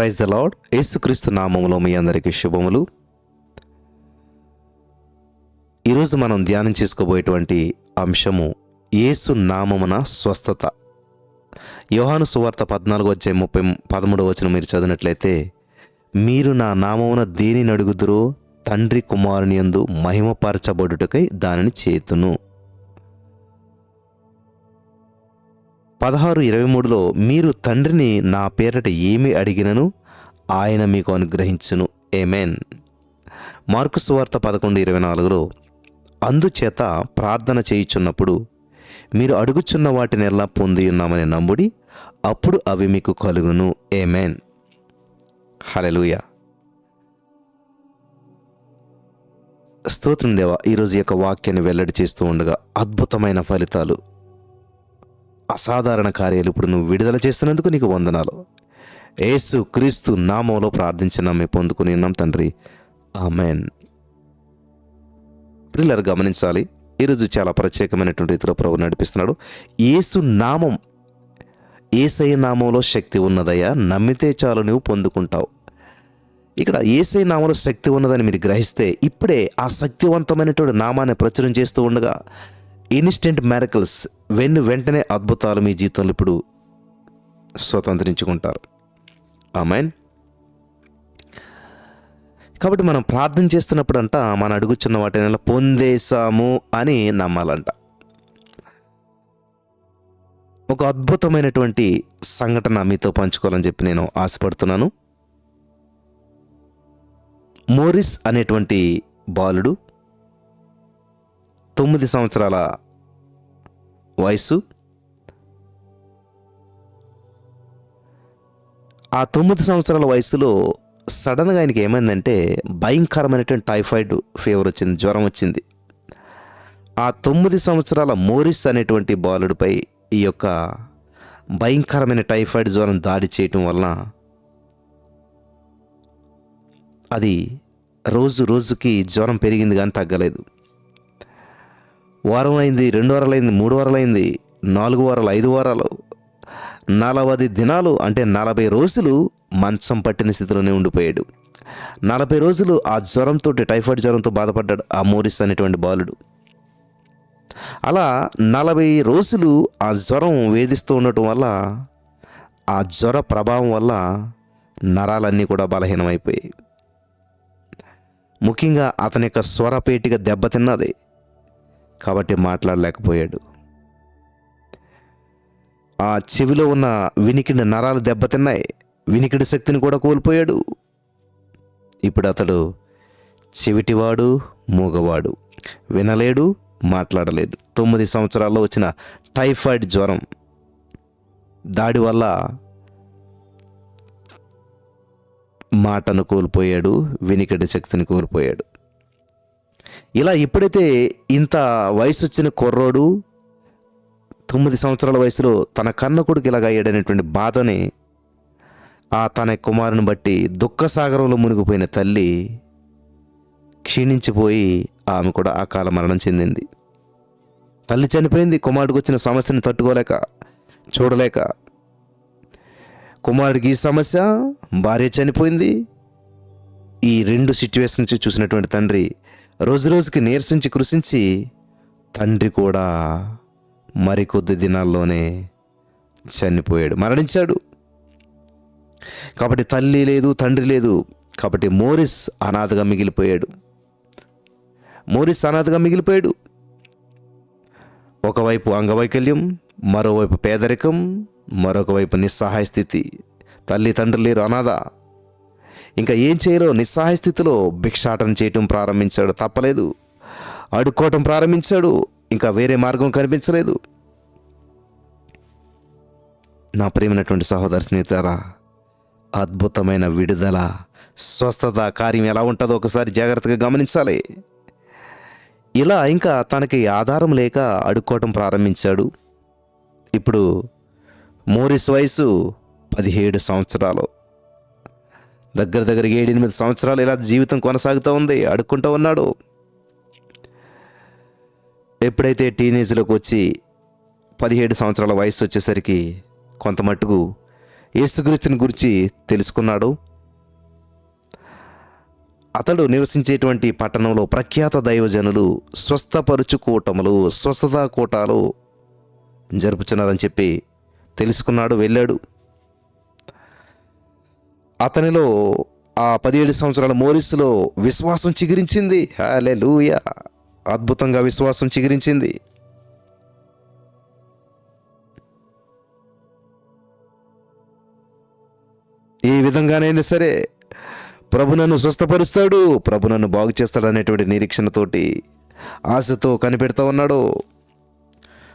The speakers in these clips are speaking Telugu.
ప్రైజ్ ద లాడ్ యేసుక్రీస్తు నామములో మీ అందరికీ శుభములు. ఈరోజు మనం ధ్యానం చేసుకోబోయేటువంటి అంశము యేసు నామమున స్వస్థత. యోహాను సువార్త పద్నాలుగు వచ్చే ముప్పై పదమూడవ వచ్చిన మీరు చదివినట్లయితే మీరు నా నామమున దేనిని అడుగుదురో తండ్రి కుమారుని యందు మహిమపరచబడుటకై దానిని చేతును. పదహారు ఇరవై మూడులో మీరు తండ్రిని నా పేరట ఏమి అడిగినను? ఆయన మీకు అనుగ్రహించును. ఏమేన్ మార్కు సువార్త పదకొండు ఇరవై నాలుగులో అందుచేత ప్రార్థన చేయుచున్నప్పుడు మీరు అడుగుచున్న వాటిని ఎలా పొంది ఉన్నామని నమ్ముడి అప్పుడు అవి మీకు కలుగును. ఏమేన్ హలెలుయ స్తోత్రం దేవా ఈరోజు యొక్క వాక్యాన్ని వెల్లడి చేస్తూ ఉండగా అద్భుతమైన ఫలితాలు అసాధారణ కార్యాలు ఇప్పుడు నువ్వు విడుదల చేస్తున్నందుకు నీకు వందనాలు. ఏసు క్రీస్తు నామంలో ప్రార్థించిన మేము పొందుకుని ఉన్నాం తండ్రి. ఆమెన్. పిల్లలు గమనించాలి ఈరోజు చాలా ప్రత్యేకమైనటువంటి రీతిలో ప్రభు నడిపిస్తున్నాడు. ఏసు నామం ఏసై నామంలో శక్తి ఉన్నదయ్యా నమ్మితే చాలు నువ్వు పొందుకుంటావు. ఇక్కడ ఏసై నామంలో శక్తి ఉన్నదని మీరు గ్రహిస్తే ఇప్పుడే ఆ శక్తివంతమైనటువంటి నామాన్ని ప్రచురం చేస్తూ ఉండగా ఇన్స్టెంట్ మ్యారకల్స్ వెన్ను వెంటనే అద్భుతాలు మీ జీవితంలో ఇప్పుడు స్వతంత్రించుకుంటారు. ఆమెన్. కాబట్టి మనం ప్రార్థన చేస్తున్నప్పుడు అంట మనం అడుగుచున్న వాటిని పొందేశాము అని నమ్మాలంట. ఒక అద్భుతమైనటువంటి సంఘటన మీతో పంచుకోవాలని చెప్పి నేను ఆశపడుతున్నాను. మోరిస్ అనేటువంటి బాలుడు తొమ్మిది సంవత్సరాల వయసు ఆ తొమ్మిది సంవత్సరాల వయసులో సడన్గా ఆయనకి ఏమైందంటే భయంకరమైనటువంటి టైఫాయిడ్ ఫీవర్ వచ్చింది జ్వరం వచ్చింది. ఆ తొమ్మిది సంవత్సరాల మోరిస్ అనేటువంటి బాలుడిపై ఈ యొక్క భయంకరమైన టైఫాయిడ్ జ్వరం దాడి చేయటం వలన అది రోజు రోజుకి జ్వరం పెరిగింది కానీ తగ్గలేదు. వారం అయింది రెండు వారాలైంది అయింది మూడు వారాలైంది నాలుగు వారాలు ఐదు వారాలు. నలభై దినాలు అంటే నలభై రోజులు మంచం పట్టిన స్థితిలోనే ఉండిపోయాడు. నలభై రోజులు ఆ జ్వరంతో టైఫాయిడ్ జ్వరంతో బాధపడ్డాడు ఆ మోరిస్ అనేటువంటి బాలుడు. అలా నలభై రోజులు ఆ జ్వరం వేధిస్తూ ఉండటం వల్ల ఆ జ్వర ప్రభావం వల్ల నరాలన్నీ కూడా బలహీనమైపోయాయి. ముఖ్యంగా అతని యొక్క స్వరపేటిగా దెబ్బతిన్నది. కాబట్టి మాట్లాడలేకపోయాడు. ఆ చెవిలో ఉన్న వినికిడి నరాలు దెబ్బతిన్నాయి. వినికిడి శక్తిని కూడా కోల్పోయాడు. ఇప్పుడు అతడు చెవిటివాడు మూగవాడు. వినలేడు మాట్లాడలేడు తొమ్మిది సంవత్సరాల్లో వచ్చిన టైఫాయిడ్ జ్వరం దాడి వల్ల మాటను కోల్పోయాడు వినికిడి శక్తిని కోల్పోయాడు. ఇలా ఎప్పుడైతే ఇంత వయసు వచ్చిన కుర్రోడు తొమ్మిది సంవత్సరాల వయసులో తన కన్న కొడుకు ఇలాగ అయ్యాడనేటువంటి బాధని ఆ తన కుమారుని బట్టి దుఃఖసాగరంలో మునిగిపోయిన తల్లి క్షీణించిపోయి ఆమె కూడా ఆ కాల మరణం చెందింది. తల్లి చనిపోయింది కుమారుడికి వచ్చిన సమస్యని తట్టుకోలేక చూడలేక. కుమారుడికి ఈ సమస్య భార్య చనిపోయింది. ఈ రెండు సిచ్యువేషన్స్ చూసినటువంటి తండ్రి రోజు రోజుకి నీరసించి కృషించి తండ్రి కూడా మరికొద్ది దినాల్లోనే చనిపోయాడు మరణించాడు. కాబట్టి తల్లి లేదు తండ్రి లేదు. కాబట్టి మోరిస్ అనాథగా మిగిలిపోయాడు. మోరిస్ అనాథగా మిగిలిపోయాడు. ఒకవైపు అంగవైకల్యం మరోవైపు పేదరికం మరొక వైపు నిస్సహాయ స్థితి. తల్లి తండ్రి లేరు అనాథ. ఇంకా ఏం చేయాలో నిస్సహాయ స్థితిలో భిక్షాటన చేయటం ప్రారంభించాడు. తప్పలేదు. అడుక్కోవటం ప్రారంభించాడు. ఇంకా వేరే మార్గం కనిపించలేదు. నా ప్రేమైనటువంటి సహోదర స్నేహితులారా అద్భుతమైన విడుదల స్వస్థత కార్యం ఎలా ఉంటుందో ఒకసారి జాగ్రత్తగా గమనించాలి. ఇలా ఇంకా తనకి ఆధారం లేక అడుక్కోవటం ప్రారంభించాడు. ఇప్పుడు మోరిస్ వయసు పదిహేడు సంవత్సరాలు. దగ్గర దగ్గర ఏడెనిమిది సంవత్సరాలు ఇలా జీవితం కొనసాగుతూ ఉంది అడుక్కుంటూ ఉన్నాడు. ఎప్పుడైతే టీనేజ్లోకి వచ్చి పదిహేడు సంవత్సరాల వయసు వచ్చేసరికి కొంత మట్టుకు యేసుక్రీస్తుని గురించి తెలుసుకున్నాడు. అతడు నివసించేటువంటి పట్టణంలో ప్రఖ్యాత దైవజనులు స్వస్థపరుచు కూటములు స్వస్థత కూటాలు జరుపుచున్నారని చెప్పి తెలుసుకున్నాడు వెళ్ళాడు. అతనిలో ఆ పదిహేడు సంవత్సరాల మోరిస్లో విశ్వాసం చిగురించింది. హాలే అద్భుతంగా విశ్వాసం చిగురించింది. ఈ విధంగానైనా సరే ప్రభు నన్ను స్వస్థపరుస్తాడు ప్రభు నన్ను బాగు చేస్తాడు అనేటువంటి నిరీక్షణతోటి ఆశతో కనిపెడతా ఉన్నాడు.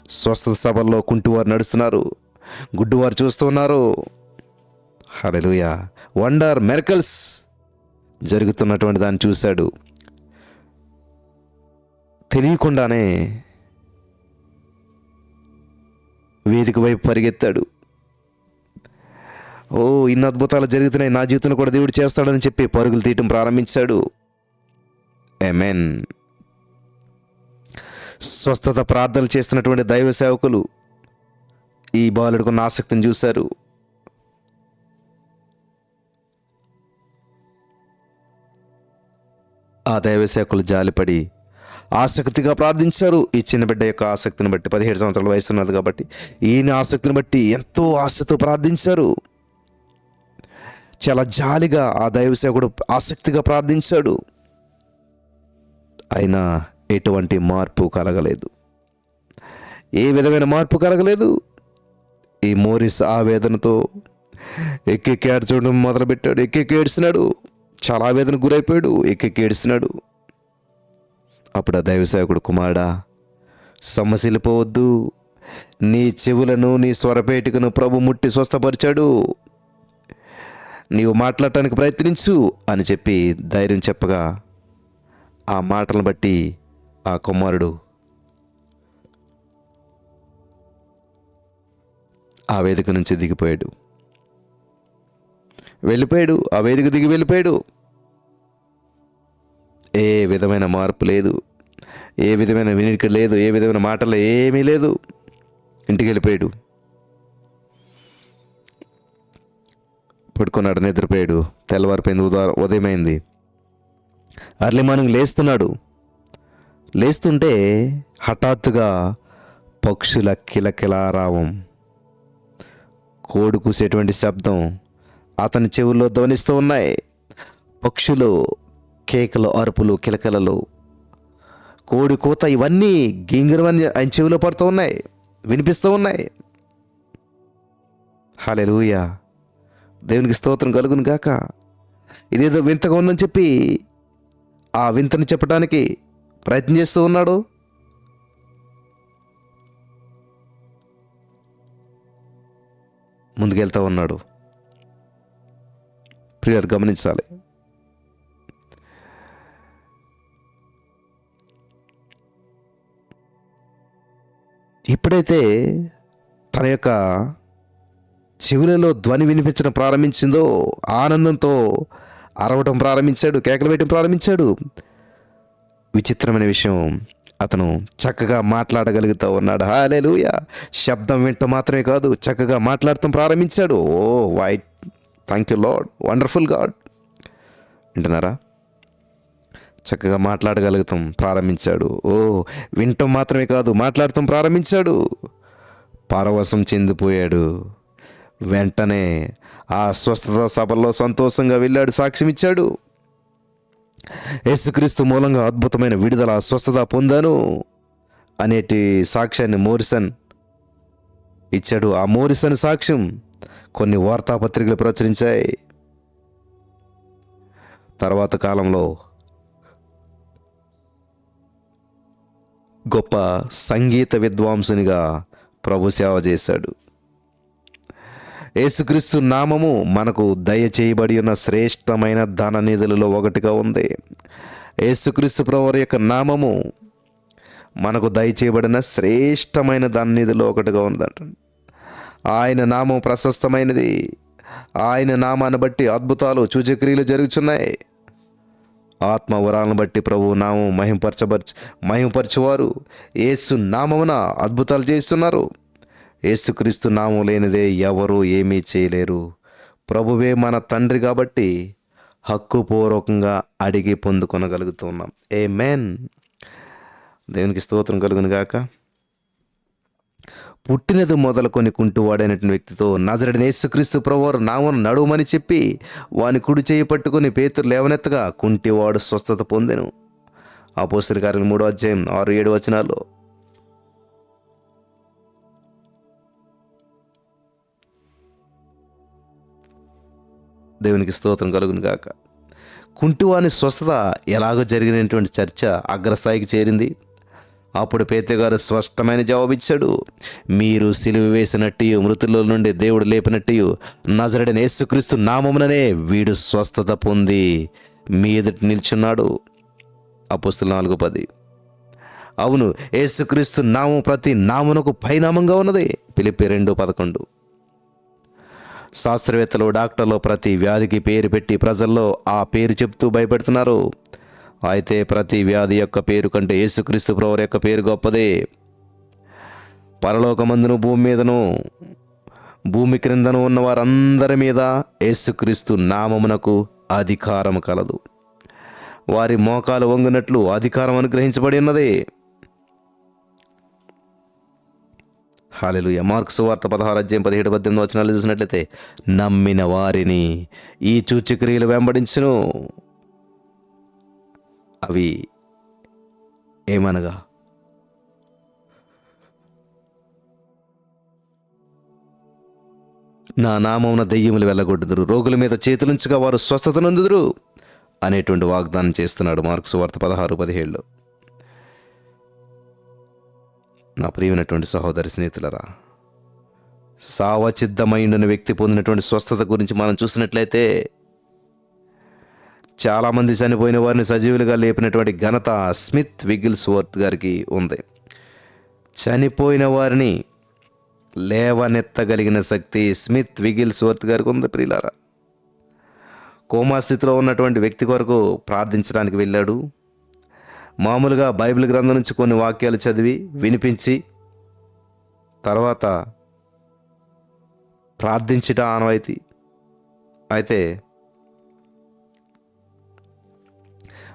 స్వస్థ సభల్లో కుంటివారు నడుస్తున్నారు గుడ్డువారు చూస్తూ ఉన్నారు. హలలుయ వండర్ మెరకల్స్ జరుగుతున్నటువంటి దాన్ని చూశాడు. తెలియకుండానే వేదిక వైపు పరిగెత్తాడు. ఓ ఇన్ని అద్భుతాలు జరుగుతున్నాయి. నా జీవితంలో కూడా దేవుడు చేస్తాడని చెప్పి పరుగులు తీయటం ప్రారంభించాడు. ఎమెన్ స్వస్థత ప్రార్థనలు చేస్తున్నటువంటి దైవ సేవకులు ఈ బాలుడికున్న ఆసక్తిని చూశారు. ఆ దైవసేకులు జాలిపడి ఆసక్తిగా ప్రార్థించారు. ఈ చిన్న బిడ్డ యొక్క ఆసక్తిని బట్టి పదిహేడు సంవత్సరాల వయసు ఉన్నది కాబట్టి ఈయన ఆసక్తిని బట్టి ఎంతో ఆశతో ప్రార్థించారు. చాలా జాలిగా ఆ దైవసేకుడు ఆసక్తిగా ప్రార్థించాడు. అయినా ఎటువంటి మార్పు కలగలేదు. ఏ విధమైన మార్పు కలగలేదు? ఈ మోరిస్ ఆవేదనతో ఎక్కెక్కి ఏడ్చడం మొదలుపెట్టాడు. ఎక్కెక్కి ఏడ్చినాడు. చాలా ఆవేదన గురైపోయాడు ఎక్కెక్కి ఏడుస్తున్నాడు. అప్పుడు ఆ దైవసేవకుడు కుమారుడా సమస్యలిపోవద్దు నీ చెవులను నీ స్వరపేటికను ప్రభు ముట్టి స్వస్థపరిచాడు. నీవు మాట్లాడటానికి ప్రయత్నించు అని చెప్పి ధైర్యం చెప్పగా ఆ మాటలను బట్టి ఆ కుమారుడు ఆ వేదిక నుంచి దిగిపోయాడు. వెళ్ళిపోయాడు ఆ వేదిక దిగి వెళ్ళిపోయాడు. ఏ విధమైన మార్పు లేదు. ఏ విధమైన వినిక లేదు. ఏ విధమైన మాటలు ఏమీ లేదు. ఇంటికి వెళ్ళిపోయాడు. పడుకున్నాడు నిద్రపోయాడు. తెల్లవారిపోయింది ఉదా ఉదయమైంది. Early morning లేస్తున్నాడు. లేస్తుంటే హఠాత్తుగా పక్షుల కిలకిలారావం కోడి కూసేటువంటి శబ్దం అతని చెవుల్లో ధ్వనిస్తూ ఉన్నాయి. పక్షులు కేకలు అరుపులు కిలకలలు కోడి కూత ఇవన్నీ గింగిరమని ఆయన చెవిలో పడుతూ ఉన్నాయి వినిపిస్తూ ఉన్నాయి. హాలెలూయా దేవునికి స్తోత్రం కలుగును గాక. ఇదేదో వింతగా ఉందని చెప్పి ఆ వింతను చెప్పడానికి ప్రయత్నం చేస్తూ ఉన్నాడు. ముందుకెళ్తూ ఉన్నాడు. ప్రియర్ గమనించాలి. ఎప్పుడైతే తన యొక్క చెవులలో ధ్వని వినిపించడం ప్రారంభించిందో ఆనందంతో అరవటం ప్రారంభించాడు కేకలు వేయటం ప్రారంభించాడు. విచిత్రమైన విషయం అతను చక్కగా మాట్లాడగలుగుతూ ఉన్నాడు. హాలేలుయ శబ్దం వింట మాత్రమే కాదు చక్కగా మాట్లాడటం ప్రారంభించాడు. ఓ white thank you Lord wonderful God. వింటున్నారా? చక్కగా మాట్లాడగలుగుతాం ప్రారంభించాడు. ఓ వినటం మాత్రమే కాదు మాట్లాడటం ప్రారంభించాడు. పరవశం చెందిపోయాడు. వెంటనే ఆ స్వస్థత సభల్లో సంతోషంగా వెళ్ళాడు సాక్ష్యం ఇచ్చాడు యేసుక్రీస్తు మూలంగా అద్భుతమైన విడుదల స్వస్థత పొందాను అనేటి సాక్ష్యాన్ని మోరిసన్ ఇచ్చాడు. ఆ మోరిసన్ సాక్ష్యం కొన్ని వార్తాపత్రికలు ప్రచురించాయి. తర్వాత కాలంలో గొప్ప సంగీత విద్వాంసునిగా ప్రభు సేవ చేశాడు. యేసుక్రీస్తు నామము మనకు దయచేయబడి ఉన్న శ్రేష్టమైన ధన నిధులలో ఒకటిగా ఉంది. యేసుక్రీస్తు ప్రభువారి యొక్క నామము మనకు దయచేయబడిన శ్రేష్టమైన ధన నిధిలో ఒకటిగా ఉందంట. ఆయన నామం ప్రశస్తమైనది. ఆయన నామాన్ని బట్టి అద్భుతాలు సూచక్రియలు జరుగుతున్నాయి ఆత్మ వరాలను బట్టి ప్రభు నామం మహింపరచబరచ మహింపరచువారు. ఏసు నామమున అద్భుతాలు చేస్తున్నారు ఏసుక్రీస్తు నామం లేనిదే ఎవరు ఏమీ చేయలేరు. ప్రభువే మన తండ్రి కాబట్టి హక్కుపూర్వకంగా అడిగి పొందుకొనగలుగుతున్నాం. ఏ మేన్ దేవునికి స్తోత్రం కలుగును గాక. పుట్టినది మొదలుకొని కుంటువాడైనటువంటి వ్యక్తితో నజరడిన యేసుక్రీస్తు ప్రభువారు నామను నడుమని చెప్పి వాని కుడి చేయి పట్టుకుని పేతురు లేవనెత్తగా కుంటివాడు స్వస్థత పొందెను. అపోస్తల గారిని మూడో అధ్యాయం ఆరు ఏడు వచనాలు దేవునికి స్తోత్రం కలుగును గాక. కుంటివాని స్వస్థత ఎలాగో జరిగినటువంటి చర్చ అగ్రస్థాయికి చేరింది. అప్పుడు పేతగారు స్పష్టమైన జవాబిచ్చాడు. మీరు సిలువ వేసినట్టు మృతుల నుండి దేవుడు లేపినట్టు నజరడిన యేసుక్రీస్తు నామముననే వీడు స్వస్థత పొంది మీ ఎదుటి నిల్చున్నాడు. అపుస్తులు నాలుగు పది. అవును యేసుక్రీస్తు నామం ప్రతి నామునకు పైనామంగా ఉన్నది. పిలిపి రెండు పదకొండు. శాస్త్రవేత్తలు డాక్టర్లు ప్రతి వ్యాధికి పేరు పెట్టి ప్రజల్లో ఆ పేరు చెప్తూ భయపెడుతున్నారు. అయితే ప్రతి వ్యాధి యొక్క పేరు కంటే యేసుక్రీస్తు ప్రవర్ యొక్క పేరు గొప్పదే. పరలోకమందును భూమి మీదను భూమి క్రిందను ఉన్న వారందరి మీద యేసుక్రీస్తు నామమునకు అధికారం కలదు. వారి మోకాలు వంగినట్లు అధికారం అనుగ్రహించబడి ఉన్నది. హాలెలుయ మార్క్స్ వార్త పదహారు అధ్యాయం పదిహేడు పద్దెనిమిది వచనాలు చూసినట్లయితే నమ్మిన వారిని ఈ చూచిక్రియలు వెంబడించును. అవి ఏమనగా? నా నామమున దెయ్యములు వెళ్ళగొట్టుదురు. రోగుల మీద చేతులుంచగా వారు స్వస్థత నొందుదురు అనేటువంటి వాగ్దానం చేస్తున్నాడు మార్క్స్ వార్త పదహారు పదిహేళ్ళు నా ప్రియమైనటువంటి సహోదరి స్నేహితులరా సావచిద్ధమైన వ్యక్తి పొందినటువంటి స్వస్థత గురించి మనం చూసినట్లయితే చాలామంది చనిపోయిన వారిని సజీవులుగా లేపినటువంటి ఘనత స్మిత్ విగిల్స్ వర్త్ గారికి ఉంది. చనిపోయిన వారిని లేవనెత్తగలిగిన శక్తి స్మిత్ విగిల్స్ వర్త్ గారికి ఉంది ప్రియులారా. కోమా స్థితిలో ఉన్నటువంటి వ్యక్తి కొరకు ప్రార్థించడానికి వెళ్ళాడు. మామూలుగా బైబిల్ గ్రంథం నుంచి కొన్ని వాక్యాలు చదివి వినిపించి తర్వాత ప్రార్థించట ఆనవాయితీ. అయితే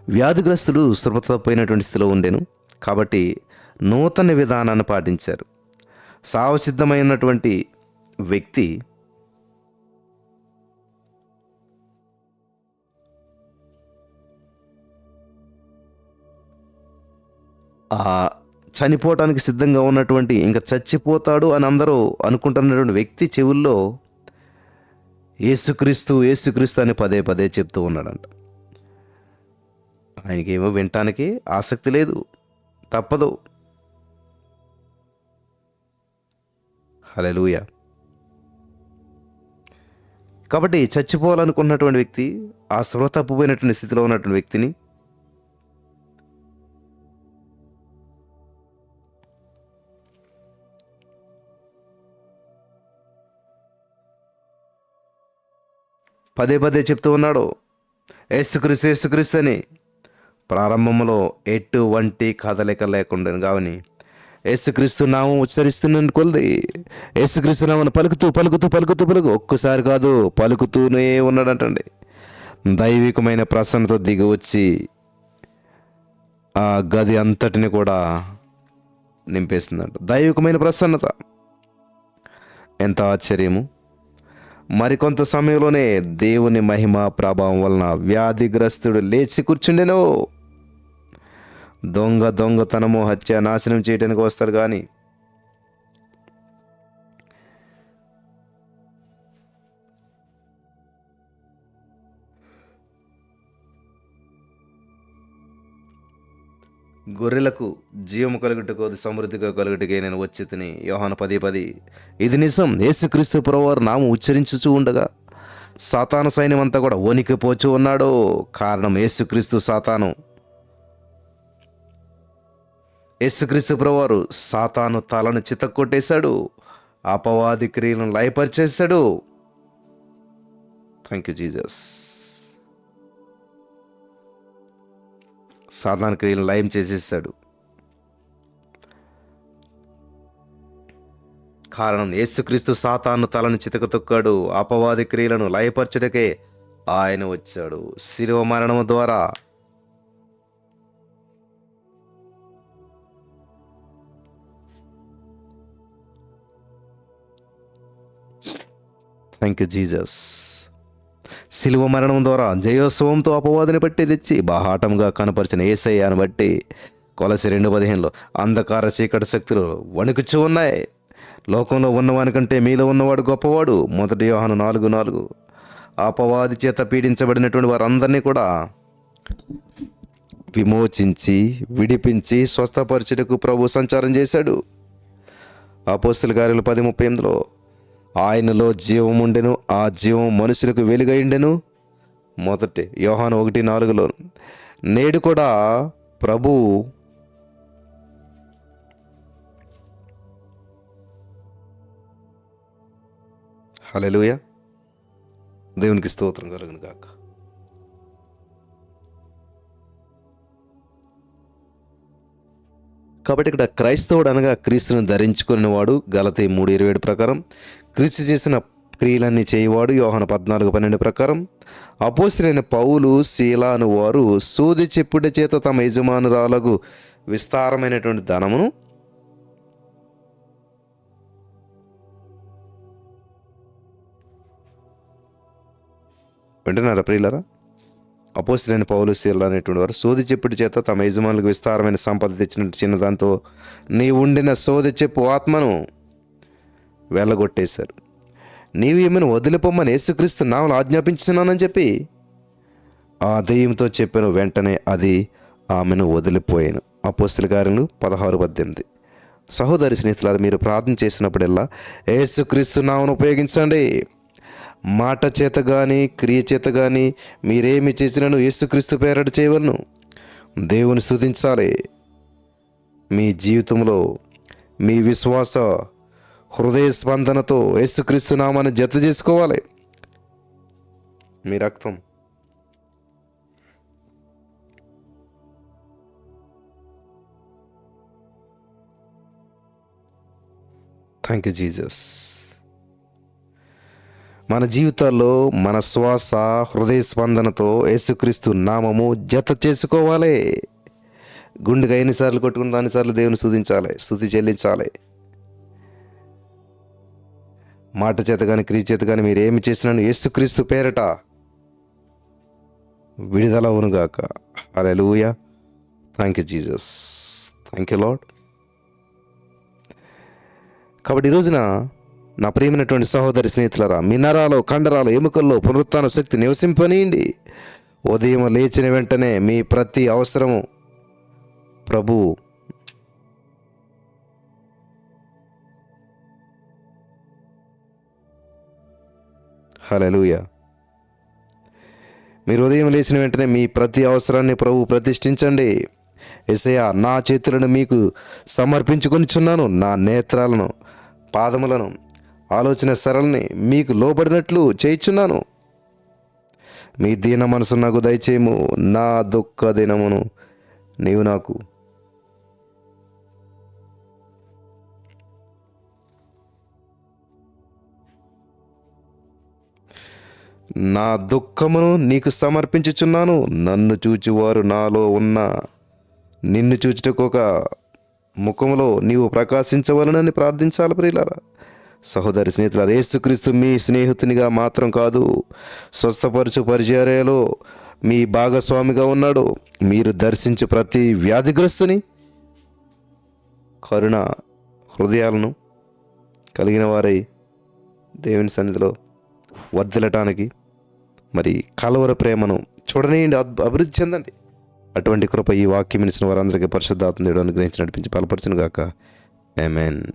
వ్యాధిగ్రస్తుడు శుభ్రత పోయినటువంటి స్థితిలో ఉండేను. కాబట్టి నూతన విధానాన్ని పాటించారు. సావసిద్ధమైనటువంటి వ్యక్తి ఆ చనిపోవటానికి సిద్ధంగా ఉన్నటువంటి ఇంకా చచ్చిపోతాడు అని అందరూ అనుకుంటున్నటువంటి వ్యక్తి చెవుల్లో ఏసుక్రీస్తు ఏసుక్రీస్తు అని పదే పదే చెప్తూ ఉన్నాడంట. ఆయనకేమో వినటానికి ఆసక్తి లేదు. తప్పదు. హలెలూయ కాబట్టి చచ్చిపోవాలనుకున్నటువంటి వ్యక్తి ఆ స్పృహ తప్పిపోయినటువంటి స్థితిలో ఉన్నటువంటి వ్యక్తిని పదే పదే చెప్తూ ఉన్నాడు. యేసుక్రీస్తు యేసుక్రీస్తు అని ప్రారంభంలో ఎటువంటి కదలిక లేకుండా కావని యేసుక్రీస్తు నామం ఉచ్చరిస్తున్నాను కొలది. యేసుక్రీస్తు నామను పలుకుతూ పలుకుతూ పలుకుతూ పలుకు ఒక్కసారి కాదు పలుకుతూనే ఉన్నాడంటండి. దైవికమైన ప్రసన్నత దిగి వచ్చి ఆ గది అంతటిని కూడా నింపేస్తుందంట దైవికమైన ప్రసన్నత. ఎంత ఆశ్చర్యము. మరికొంత సమయంలోనే దేవుని మహిమ ప్రభావం వలన వ్యాధిగ్రస్తుడు లేచి కూర్చుండెనో. దొంగ దొంగతనము హత్య నాశనం చేయడానికి వస్తారు కానీ గొర్రెలకు జీవము కలుగుటకోది సమృద్ధిగా కలుగుటకే నేను వచ్చి తిని యోహాను పది పది. ఇది నిజం యేసుక్రీస్తు పురవారు నాము ఉచ్చరించుచూ ఉండగా సాతాను సైన్యం అంతా కూడా వణికిపోచూ ఉన్నాడు. కారణం యేసుక్రీస్తు సాతాను. యేసుక్రీస్తు ప్రభువారు సాతాను తలను చితక్కొట్టేశాడు. అపవాది క్రియలను లయపరిచేశాడు. థ్యాంక్ యూ జీసస్ సాధారణ క్రియలను లయం చేసేసాడు. కారణం యేసుక్రీస్తు సాతాను తలను చితకతొక్కాడు. అపవాది క్రియలను లయపరచడకే ఆయన వచ్చాడు. శిలువ మరణము ద్వారా థ్యాంక్ యూ జీజస్ శిలువ మరణం ద్వారా జయోత్సవంతో అపవాదిని బట్టి తెచ్చి బాహాటంగా కనపరిచిన ఏసయ్యాను బట్టి కొలసి రెండు పదిహేనులో అంధకార చీకటి శక్తులు వణుకుచూ ఉన్నాయి. లోకంలో ఉన్నవానికంటే మీలో ఉన్నవాడు గొప్పవాడు. మొదటి యోహాను నాలుగు నాలుగు. అపవాది చేత పీడించబడినటువంటి వారందరినీ కూడా విమోచించి విడిపించి స్వస్థపరచుటకు ప్రభు సంచారం చేశాడు. అపోస్తుల గారులు పది ముప్పై ఎనిమిదిలో ఆయనలో జీవం ఉండెను ఆ జీవం మనుషులకు వెలుగైండెను. మొదటి యోహాను ఒకటి నాలుగులో నేడు కూడా ప్రభు హల్లెలూయా. దేవునికి స్తోత్రం కలుగును కాక కాబట్టి ఇక్కడ క్రైస్తవుడు అనగా క్రీస్తును ధరించుకునేవాడు గలతీ మూడు ఇరవై ఏడు ప్రకారం క్రీస్తు చేసిన క్రియలన్నీ చేయవాడు. యోహన పద్నాలుగు పన్నెండు ప్రకారం అపోసిరైన పౌలు శీల అను వారు సూది చెప్పుట చేత తమ యజమానురాలకు విస్తారమైనటువంటి ధనమును వింటున్నారా ప్రియులరా? అపోసిరైన పౌలు శీల అనేటువంటి వారు సోది చెప్పుడు చేత తమ యజమానులకు విస్తారమైన సంపద తెచ్చినట్టు చిన్న దాంతో నీ ఉండిన సోది చెప్పు ఆత్మను వెళ్ళగొట్టేశారు. నీవు ఏమైనా వదిలిపోమ్మని యేసుక్రీస్తు నామలు ఆజ్ఞాపించున్నానని చెప్పి? ఆ దయ్యంతో చెప్పాను వెంటనే అది ఆమెను వదిలిపోయాను. అపోస్తుల కార్యలు పదహారు పద్దెనిమిది. సహోదరి స్నేహితులారు మీరు ప్రార్థన చేసినప్పుడల్లా యేసుక్రీస్తు నామను ఉపయోగించండి. మాట చేత కానీ క్రియ చేత కానీ మీరేమి చేసినను యేసుక్రీస్తు పేరట చేయవలను. దేవుని స్థుతించాలి మీ జీవితంలో మీ విశ్వాస హృదయ స్పందనతో యేసుక్రీస్తు నామాన్ని జత చేసుకోవాలి. మీ రక్తం. థ్యాంక్ యూ జీజస్ మన జీవితాల్లో మన శ్వాస హృదయ స్పందనతో యేసుక్రీస్తు నామము జత చేసుకోవాలి. గుండెగా ఎన్నిసార్లు కొట్టుకుని దానిసార్లు దేవుని స్థుతించాలి స్థుతి చెల్లించాలి. మాట చేత కానీ క్రియ చేత కానీ మీరు ఏమి చేసినాను యేసుక్రీస్తు పేరట విడుదల అవునుగాక hallelujah thank you Jesus thank you Lord కాబట్టి ఈరోజున రోజున నా ప్రియమైనటువంటి సహోదరి స్నేహితులరా మినరాలు కండరాలు ఎముకల్లో పునరుత్న శక్తి నివసింపనీయండి. ఉదయం లేచిన వెంటనే మీ ప్రతి అవసరము ప్రభు హలలుయ మీరు ఉదయం లేచిన వెంటనే మీ ప్రతి అవసరాన్ని ప్రభు ప్రతిష్ఠించండి. ఎసయా నా చేతులను మీకు సమర్పించుకొనిచున్నాను. నా నేత్రాలను పాదములను ఆలోచన సరళని మీకు లోబడినట్లు చేయించున్నాను. మీ దీన మనసు నాకు దయచేయము. నా దుఃఖ దినమును నీవు నాకు నా దుఃఖమును నీకు సమర్పించుచున్నాను. నన్ను చూచివారు నాలో ఉన్న నిన్ను చూచుటకు ఒక ముఖములో నీవు ప్రకాశించవలనని ప్రార్థించాలి ప్రియులారా. సహోదరి స్నేహితులారా యేసుక్రీస్తు మీ స్నేహితునిగా మాత్రం కాదు స్వస్థపరచు పరిచర్యలో మీ భాగస్వామిగా ఉన్నాడు. మీరు దర్శించు ప్రతి వ్యాధిగ్రస్తుని కరుణ హృదయాలను కలిగిన వారై దేవుని సన్నిధిలో వర్ధిల్లటానికి మరి కలవర ప్రేమను చూడనీయండి అభివృద్ధి చెందండి. అటువంటి కృప ఈ వాక్యం ఇచ్చిన వారందరికీ పరిశుద్ధాత్మ దేవుడు అనుగ్రహించి నడిపించి బలపరచును గాక ఆమేన్